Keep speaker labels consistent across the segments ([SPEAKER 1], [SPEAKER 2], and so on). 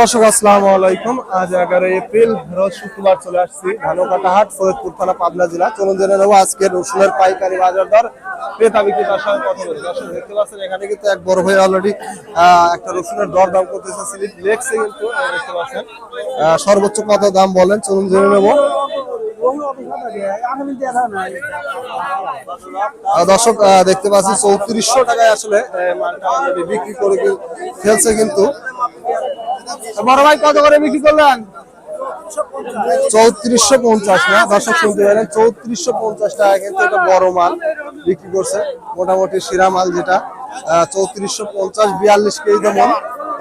[SPEAKER 1] দর্শক আলাইকুম। আজ এগারো এপ্রিল শুক্রবার চলে আসছি আজকে পাইকারি কথা কিন্তু এক বড় অলরেডি একটা করতেছে। কিন্তু দেখতে পাচ্ছেন। সর্বোচ্চ কত দাম বলেন? চলুন জেনে নেব। দর্শক দেখতে পাচ্ছি চৌত্রিশশো টাকায় আসলে বিক্রি করে ফেলছে কিন্তু। বড় ভাই কত করে বিক্রি করলেন? চৌত্রিশশো পঞ্চাশ না? দর্শক শুনতে পারেন চৌত্রিশশো পঞ্চাশ টাকা কিন্তু এটা বড় মাল বিক্রি করছে, মোটামুটি শিরা মাল যেটা। চৌত্রিশশো পঞ্চাশ, বিয়াল্লিশ কেজি তেমন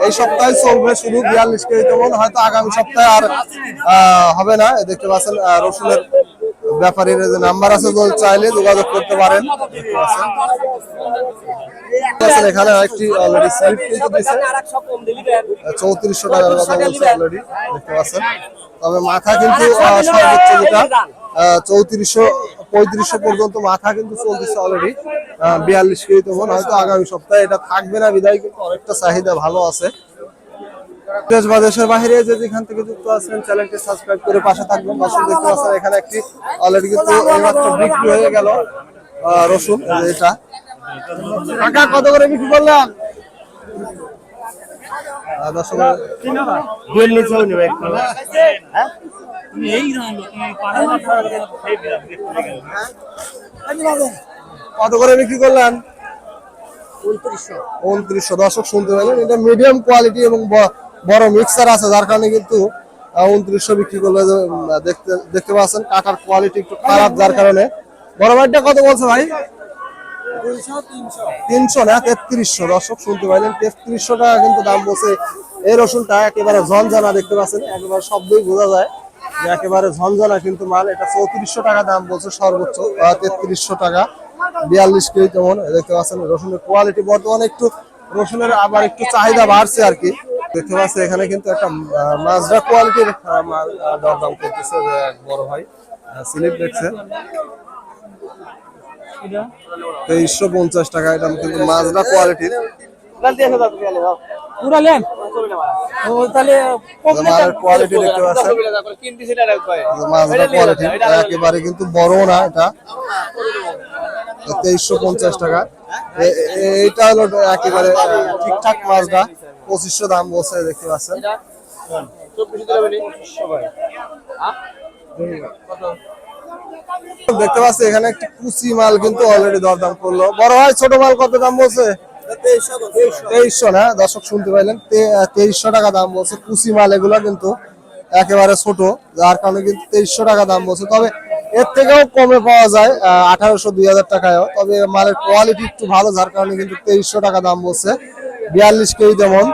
[SPEAKER 1] এই সপ্তাহে চলবে শুধু বিয়াল্লিশ কেজি তেমন হয়তো আগামী সপ্তাহে আর হবে না। দেখতে পাচ্ছেন রসুনের ব্যাপারীর যে নাম্বার আছে চাইলে যোগাযোগ করতে পারেন। এখানে একটি অলরেডি চৌত্রিশশো টাকার কথা বলছে অলরেডি দেখতে পাচ্ছেন। তবে মাথা কিন্তু সর্বোচ্চ যেটা চৌত্রিশশো, পঁয়ত্রিশশো পর্যন্ত মাথা কিন্তু চলতেছে অলরেডি বিয়াল্লিশ কেজি তখন হয়তো আগামী সপ্তাহে এটা থাকবে না। বিদায় কিন্তু অনেকটা চাহিদা ভালো আছে। দেশ বা দেশের বাইরে যে যেখান থেকে যুক্ত আছেন চ্যানেলটি সাবস্ক্রাইব করে পাশে থাকবেন। দর্শক দেখতে পাচ্ছেন এখানে একটি অলরেডি কিন্তু এইমাত্র বিক্রি হয়ে গেল রসুন এটা। কাকা কত করে বিক্রি করলাম দর্শক হ্যাঁ? কত করে বিক্রি করলেন? উনত্রিশশো। দর্শক শুনতে পেলেন এটা মিডিয়াম কোয়ালিটি এবং বড় মিক্সার আছে, যার কারণে কিন্তু উনত্রিশশো বিক্রি করলে দেখতে দেখতে পাচ্ছেন কাটার কোয়ালিটি একটু খারাপ, যার কারণে। বড় ভাইটা কত বলছে ভাই? তিনশো না, তেত্রিশশো। দর্শক, শুনতে পাইলেন, তেত্রিশশো টাকা কিন্তু দাম বলছে। এই রসুনটা একেবারে ঝনঝনা দেখতে পাচ্ছেন, একেবারে শব্দই বোঝা যায় যে একেবারে ঝনঝনা কিন্তু মাল। এটা চৌত্রিশশো টাকা দাম বলছে, সর্বোচ্চ তেত্রিশশো টাকা। বিয়াল্লিশ কেজি তেমন দেখতে পাচ্ছেন, রসুনের কোয়ালিটি বর্তমানে একটু, রসুনের আবার একটু চাহিদা বাড়ছে আর কি। দেখতে পাচ্ছি এখানে কিন্তু একটা মাজরা কোয়ালিটির দরদাম করতেছে বড় ভাই স্লিপ দেখছে। তেইশশো পঞ্চাশ টাকা এটা কিন্তু মাজরা কোয়ালিটির একেবারে কিন্তু বড় না এটা। তেইশশো পঞ্চাশ টাকা। এ- এ- এইটা হলো একেবারে ঠিকঠাক মাজরা। পঁচিশশো দাম বলছে দেখতে পাচ্ছেন। দেখতে পাচ্ছি এখানে একটি কুচি মাল কিন্তু অলরেডি দরদাম করল। বড় ভাই ছোট মাল কত দাম বলছে? তেইশশো না? দর্শক শুনতে পাইলেন তেইশশো টাকা দাম বলছে কুচি মাল এগুলো কিন্তু একেবারে ছোট। যার কারণে কিন্তু তেইশশো টাকা দাম বলছে। তবে এর থেকেও কমে পাওয়া যায় আঠারোশো দুই হাজার টাকায়ও। তবে মালের কোয়ালিটি একটু ভালো যার কারণে কিন্তু তেইশশো টাকা দাম বলছে। বিয়াল্লিশ কেজি তেমন